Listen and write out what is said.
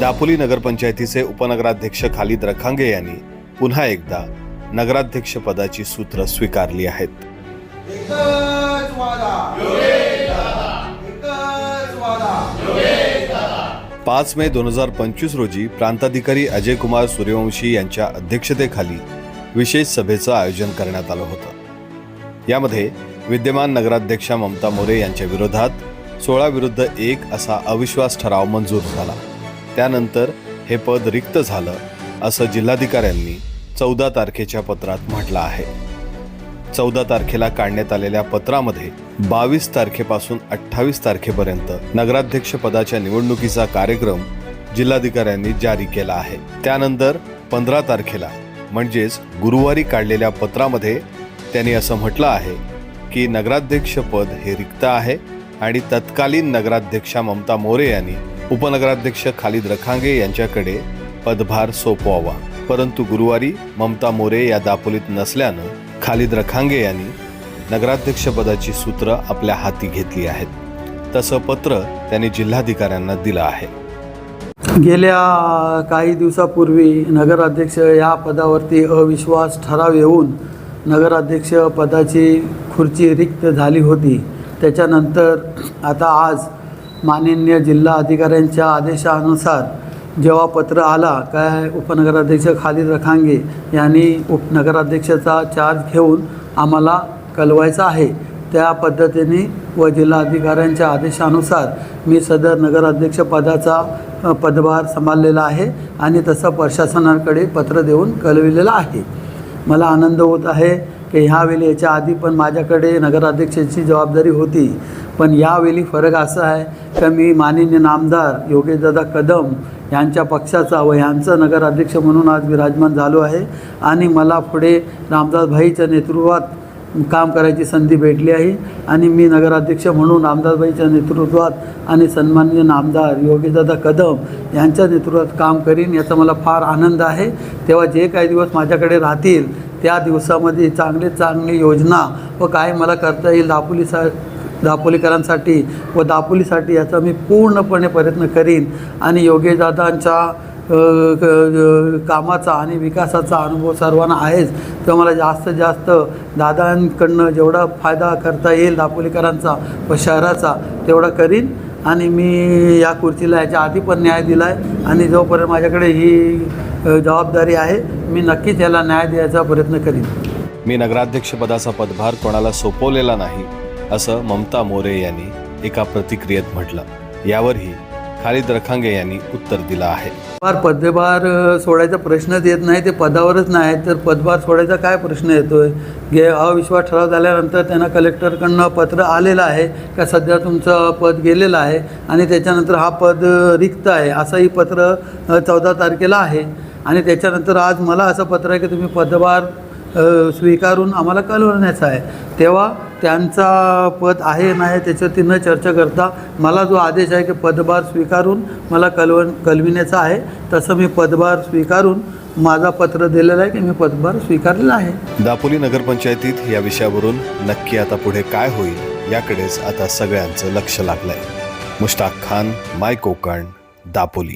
दापोली नगरपंचायतीचे उपनगराध्यक्ष खालिद रखांगे यांनी पुन्हा एकदा नगराध्यक्ष पदाची सूत्र स्वीकारली आहेत. पाच मे दोन हजार पंचवीस रोजी प्रांताधिकारी अजय कुमार सूर्यवंशी यांच्या अध्यक्षतेखाली विशेष सभेचं आयोजन करण्यात आलं होतं. यामध्ये विद्यमान नगराध्यक्षा ममता मोरे यांच्या विरोधात सोळा विरुद्ध एक असा अविश्वास ठराव मंजूर झाला. त्यानंतर हे पद रिक्त झालं असं जिल्हाधिकाऱ्यांनी चौदा तारखेच्या पत्रात म्हटलं आहे. चौदा तारखेला काढण्यात आलेल्या पत्रामध्ये बावीस तारखेपासून अठ्ठावीस तारखेपर्यंत नगराध्यक्ष पदाच्या निवडणुकीचा कार्यक्रम जिल्हाधिकाऱ्यांनी जारी केला आहे. त्यानंतर पंधरा तारखेला म्हणजेच गुरुवारी काढलेल्या पत्रामध्ये त्यांनी असं म्हटलं आहे की नगराध्यक्ष पद हे रिक्त आहे आणि तत्कालीन नगराध्यक्षा ममता मोरे यांनी उपनगराध्यक्ष खालिद रखांगे यांच्याकडे पदभार सोपवावा. परंतु गुरुवारी ममता मोरे या दापोलीत नसल्यानं खालिद रखांगे यांनी नगराध्यक्षपदाची सूत्र आपल्या हाती घेतली आहेत. तसं पत्र त्यांनी जिल्हाधिकाऱ्यांना दिलं आहे. गेल्या काही दिवसापूर्वी नगराध्यक्ष या पदावरती अविश्वास ठराव येऊन नगराध्यक्ष पदाची खुर्ची रिक्त झाली होती. त्याच्यानंतर आता आज माननीय जिल्हा अधिकाऱ्यांच्या आदेशानुसार जेव्हा पत्र आला काय उपनगराध्यक्ष खालिद रखांगे यांनी उपनगराध्यक्षाचा चार्ज घेऊन आम्हाला कळवायचा आहे. त्या पद्धतीने व जिल्हाधिकाऱ्यांच्या आदेशानुसार मी सदर नगराध्यक्ष पदाचा पदभार सांभाळलेला आहे आणि तसं प्रशासनाकडे पत्र देऊन कळविलेलं आहे. मला आनंद होत आहे की ह्यावेळी याच्या आधी पण माझ्याकडे नगराध्यक्षाची जबाबदारी होती. पण यावेळी फरक असा आहे का मी माननीय नामदार योगेशदादा कदम यांच्या पक्षाचा व यांचा नगराध्यक्ष म्हणून आज विराजमान झालो आहे. आणि मला पुढे रामदास भाईच्या नेतृत्वात काम करायची संधी भेटली आहे. आणि मी नगराध्यक्ष म्हणून रामदासबाईच्या नेतृत्वात आणि सन्माननीय नामदार योगेशदादा कदम यांच्या नेतृत्वात काम करीन याचा मला फार आनंद आहे. तेव्हा जे काही दिवस माझ्याकडे राहतील त्या दिवसामध्ये चांगले चांगली योजना व काय मला करता येईल दापोलीसा दापोलीकरांसाठी व दापोलीसाठी याचा मी पूर्णपणे प्रयत्न करीन आणि योगेशदादांच्या कामाचा आणि विकासाचा अनुभव सर्वांना आहेच. तर मला जास्तीत जास्त दादांकडनं जेवढा फायदा करता येईल दापोलीकरांचा व शहराचा तेवढा करीन. आणि मी या खुर्चीला याच्या आधी पण न्याय दिला आहे आणि जोपर्यंत माझ्याकडे ही जबाबदारी आहे मी नक्कीच याला न्याय द्यायचा प्रयत्न करीन. मी नगराध्यक्षपदाचा पदभार कोणाला सोपवलेला नाही असं ममता मोरे यांनी एका प्रतिक्रियेत म्हटलं. यावरही खालिद रखांगे यांनी उत्तर दिलं आहे. फार पदभार सोडायचा प्रश्नच येत नाही ते पदावरच नाही तर पदभार सोडायचा काय प्रश्न येतोय? गे अविश्वास ठराव झाल्यानंतर त्यांना कलेक्टरकडनं पत्र आलेलं आहे का? सध्या तुमचं पद गेलेलं आहे आणि त्याच्यानंतर हा पद रिक्त आहे असंही पत्र चौदा तारखेला आहे. आणि त्याच्यानंतर आज मला असं पत्र आहे की तुम्ही पदभार स्वीकारून आम्हाला कळवण्याचं आहे. तेव्हा त्यांचा पद आहे नाही त्याच्यावरती न चर्चा करता मला जो आदेश आहे की पदभार स्वीकारून मला कळवण कळविण्याचा आहे तसं मी पदभार स्वीकारून माझा पत्र दिलेला आहे की मी पदभार स्वीकारलेला आहे. दापोली नगरपंचायतीत या विषयावरून नक्की आता पुढे काय होईल याकडेच आता सगळ्यांचं लक्ष लागलंय. मुश्ताक खान माय कोकण दापोली.